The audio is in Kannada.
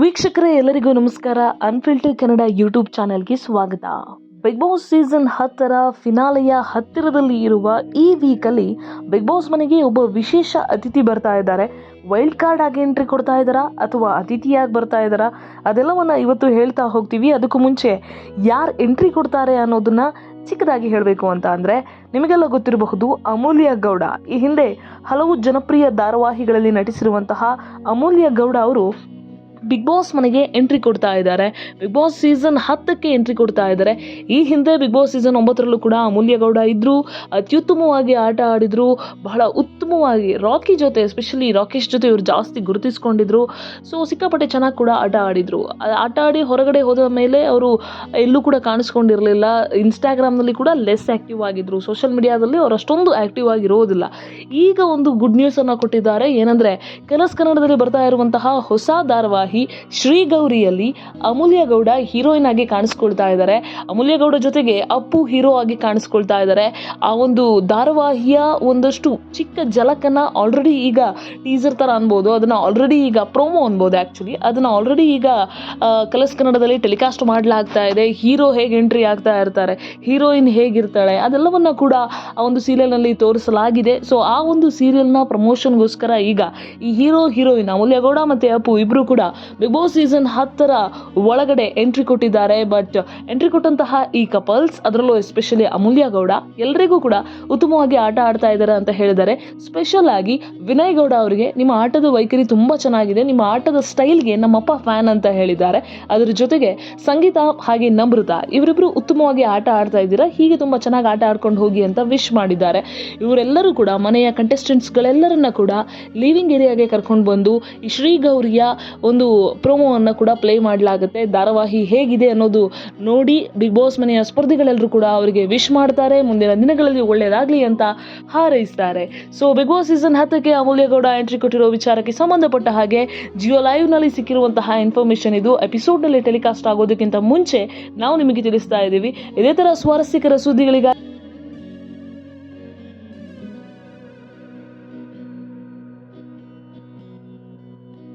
ವೀಕ್ಷಕರೇ, ಎಲ್ಲರಿಗೂ ನಮಸ್ಕಾರ. ಅನ್ಫಿಲ್ಟರ್ ಕನ್ನಡ ಯೂಟ್ಯೂಬ್ ಚಾನೆಲ್ಗೆ ಸ್ವಾಗತ. ಬಿಗ್ ಬಾಸ್ ಸೀಸನ್ ಹತ್ತರ ಫಿನಾಲೆಯ ಹತ್ತಿರದಲ್ಲಿ ಇರುವ ಈ ವೀಕಲ್ಲಿ ಬಿಗ್ ಬಾಸ್ ಮನೆಗೆ ಒಬ್ಬ ವಿಶೇಷ ಅತಿಥಿ ಬರ್ತಾ ಇದ್ದಾರೆ. ವೈಲ್ಡ್ ಕಾರ್ಡ್ ಆಗಿ ಎಂಟ್ರಿ ಕೊಡ್ತಾ ಇದ್ದಾರಾ ಅಥವಾ ಅತಿಥಿಯಾಗಿ ಬರ್ತಾ ಇದ್ದಾರಾ? ಅದೆಲ್ಲವನ್ನ ಇವತ್ತು ಹೇಳ್ತಾ ಹೋಗ್ತೀವಿ. ಅದಕ್ಕೂ ಮುಂಚೆ ಯಾರು ಎಂಟ್ರಿ ಕೊಡ್ತಾರೆ ಅನ್ನೋದನ್ನ ಚಿಕ್ಕದಾಗಿ ಹೇಳಬೇಕು ಅಂತ ಅಂದರೆ ನಿಮಗೆಲ್ಲ ಗೊತ್ತಿರಬಹುದು ಅಮೂಲ್ಯ ಗೌಡ. ಈ ಹಿಂದೆ ಹಲವು ಜನಪ್ರಿಯ ಧಾರಾವಾಹಿಗಳಲ್ಲಿ ನಟಿಸಿರುವಂತಹ ಅಮೂಲ್ಯ ಗೌಡ ಅವರು ಬಿಗ್ ಬಾಸ್ ಮನೆಗೆ ಎಂಟ್ರಿ ಕೊಡ್ತಾ ಇದ್ದಾರೆ. ಬಿಗ್ ಬಾಸ್ ಸೀಸನ್ ಹತ್ತಕ್ಕೆ ಎಂಟ್ರಿ ಕೊಡ್ತಾ ಇದ್ದಾರೆ. ಈ ಹಿಂದೆ ಬಿಗ್ ಬಾಸ್ ಸೀಸನ್ ಒಂಬತ್ತರಲ್ಲೂ ಕೂಡ ಅಮೂಲ್ಯ ಗೌಡ ಇದ್ರು. ಅತ್ಯುತ್ತಮವಾಗಿ ಆಟ ಆಡಿದ್ರು. ಬಹಳ ಉತ್ತಮವಾಗಿ ರಾಕಿ ಜೊತೆ ಎಸ್ಪೆಷಲಿ ರಾಕೇಶ್ ಜೊತೆ ಇವರು ಜಾಸ್ತಿ ಗುರುತಿಸ್ಕೊಂಡಿದ್ರು. ಸೊ ಸಿಕ್ಕಾಪಟ್ಟೆ ಚೆನ್ನಾಗಿ ಕೂಡ ಆಟ ಆಡಿದ್ರು. ಆಟ ಆಡಿ ಹೊರಗಡೆ ಹೋದ ಮೇಲೆ ಅವರು ಎಲ್ಲೂ ಕೂಡ ಕಾಣಿಸ್ಕೊಂಡಿರಲಿಲ್ಲ. ಇನ್ಸ್ಟಾಗ್ರಾಮ್ನಲ್ಲಿ ಕೂಡ ಲೆಸ್ ಆ್ಯಕ್ಟಿವ್ ಆಗಿದ್ರು. ಸೋಷಿಯಲ್ ಮೀಡಿಯಾದಲ್ಲಿ ಅವರು ಅಷ್ಟೊಂದು ಆ್ಯಕ್ಟಿವ್ ಆಗಿರೋದಿಲ್ಲ. ಈಗ ಒಂದು ಗುಡ್ ನ್ಯೂಸನ್ನು ಕೊಟ್ಟಿದ್ದಾರೆ. ಏನಂದರೆ, ಕೆಲಸ ಕನ್ನಡದಲ್ಲಿ ಬರ್ತಾ ಇರುವಂತಹ ಹೊಸ ಧಾರಾವಾಹಿ ಶ್ರೀ ಗೌರಿಯಲ್ಲಿ ಅಮೂಲ್ಯ ಗೌಡ ಹೀರೋಯಿನ್ ಆಗಿ ಕಾಣಿಸ್ಕೊಳ್ತಾ ಇದ್ದಾರೆ. ಅಮೂಲ್ಯ ಗೌಡ ಜೊತೆಗೆ ಅಪ್ಪು ಹೀರೋ ಆಗಿ ಕಾಣಿಸ್ಕೊಳ್ತಾ ಇದ್ದಾರೆ. ಆ ಒಂದು ಧಾರಾವಾಹಿಯ ಒಂದಷ್ಟು ಚಿಕ್ಕ ಜಲಕನ್ನ ಆಲ್ರೆಡಿ ಈಗ ಟೀಸರ್ ಥರ ಅನ್ಬೋದು. ಅದನ್ನು ಆಲ್ರೆಡಿ ಈಗ ಪ್ರೋಮೋ ಅನ್ಬೋದು ಆ್ಯಕ್ಚುಲಿ ಅದನ್ನು ಆಲ್ರೆಡಿ ಈಗ ಕಲರ್ಸ್ ಕನ್ನಡದಲ್ಲಿ ಟೆಲಿಕಾಸ್ಟ್ ಮಾಡಲಾಗ್ತಾ ಇದೆ. ಹೀರೋ ಹೇಗೆ ಎಂಟ್ರಿ ಆಗ್ತಾ ಇರ್ತಾರೆ? ಹೀರೋಯಿನ್ ಹೇಗಿರ್ತಾಳೆ? ಅದೆಲ್ಲವನ್ನ ಕೂಡ ಆ ಒಂದು ಸೀರಿಯಲ್ನಲ್ಲಿ ತೋರಿಸಲಾಗಿದೆ. ಸೊ ಆ ಒಂದು ಸೀರಿಯಲ್ನ ಪ್ರಮೋಷನ್ಗೋಸ್ಕರ ಈಗ ಈ ಹೀರೋ ಹೀರೋಯಿನ್ ಅಮೂಲ್ಯ ಗೌಡ ಮತ್ತು ಅಪ್ಪು ಇಬ್ಬರು ಕೂಡ ಬಿಗ್ ಬಾಸ್ ಸೀಸನ್ ಹತ್ತರ ಒಳಗಡೆ ಎಂಟ್ರಿ ಕೊಟ್ಟಿದ್ದಾರೆ. ಬಟ್ ಎಂಟ್ರಿ ಕೊಟ್ಟಂತಹ ಈ ಕಪಲ್ಸ್, ಅದರಲ್ಲೂ ಎಸ್ಪೆಷಲಿ ಅಮೂಲ್ಯ ಗೌಡ ಎಲ್ಲರಿಗೂ ಕೂಡ ಉತ್ತಮವಾಗಿ ಆಟ ಆಡ್ತಾ ಇದ್ದಾರೆ ಅಂತ ಹೇಳಿದ್ದಾರೆ. ಸ್ಪೆಷಲ್ ಆಗಿ ವಿನಯ್ ಗೌಡ ಅವರಿಗೆ ನಿಮ್ಮ ಆಟದ ವೈಖರಿ ತುಂಬಾ ಚೆನ್ನಾಗಿದೆ. ನಿಮ್ಮ ಆಟದ ಸ್ಟೈಲ್ಗೆ ನಮ್ಮಪ್ಪ ಫ್ಯಾನ್ ಅಂತ ಹೇಳಿದ್ದಾರೆ. ಅದರ ಜೊತೆಗೆ ಸಂಗೀತ ಹಾಗೆ ನಮೃತ ಇವರಿಬ್ರು ಉತ್ತಮವಾಗಿ ಆಟ ಆಡ್ತಾ ಇದ್ದೀರಾ. ಹೀಗೆ ತುಂಬಾ ಚೆನ್ನಾಗಿ ಆಟ ಆಡ್ಕೊಂಡು ಹೋಗಿ ಅಂತ ವಿಶ್ ಮಾಡಿದ್ದಾರೆ. ಇವರೆಲ್ಲರೂ ಕೂಡ ಮನೆಯ ಕಂಟೆಸ್ಟೆಂಟ್ಸ್ಗಳೆಲ್ಲರನ್ನ ಕೂಡ ಲಿವಿಂಗ್ ಏರಿಯಾಗೆ ಕರ್ಕೊಂಡು ಬಂದು ಶ್ರೀ ಗೌರಿಯ ಒಂದು ಪ್ರೋಮೋವನ್ನು ಕೂಡ ಪ್ಲೇ ಮಾಡಲಾಗುತ್ತೆ. ಧಾರಾವಾಹಿ ಹೇಗಿದೆ ಅನ್ನೋದು ನೋಡಿ ಬಿಗ್ ಬಾಸ್ ಮನೆಯ ಸ್ಪರ್ಧಿಗಳೆಲ್ಲರೂ ಕೂಡ ಅವರಿಗೆ ವಿಶ್ ಮಾಡ್ತಾರೆ. ಮುಂದಿನ ದಿನಗಳಲ್ಲಿ ಒಳ್ಳೆಯದಾಗಲಿ ಅಂತ ಹಾರೈಸ್ತಾರೆ. ಸೊ ಬಿಗ್ ಬಾಸ್ ಸೀಸನ್ ಹತ್ತಕ್ಕೆ ಅಮೂಲ್ಯ ಗೌಡ ಎಂಟ್ರಿ ಕೊಟ್ಟಿರೋ ವಿಚಾರಕ್ಕೆ ಸಂಬಂಧಪಟ್ಟ ಹಾಗೆ ಜಿಯೋ ಲೈವ್ನಲ್ಲಿ ಸಿಕ್ಕಿರುವಂತಹ ಇನ್ಫಾರ್ಮೇಷನ್ ಇದು. ಎಪಿಸೋಡ್ನಲ್ಲಿ ಟೆಲಿಕಾಸ್ಟ್ ಆಗೋದಕ್ಕಿಂತ ಮುಂಚೆ ನಾವು ನಿಮಗೆ ತಿಳಿಸ್ತಾ ಇದ್ದೀವಿ. ಇದೇ ಥರ ಸ್ವಾರಸ್ಯಕರ ಸುದ್ದಿಗಳಿಗಾಗಿ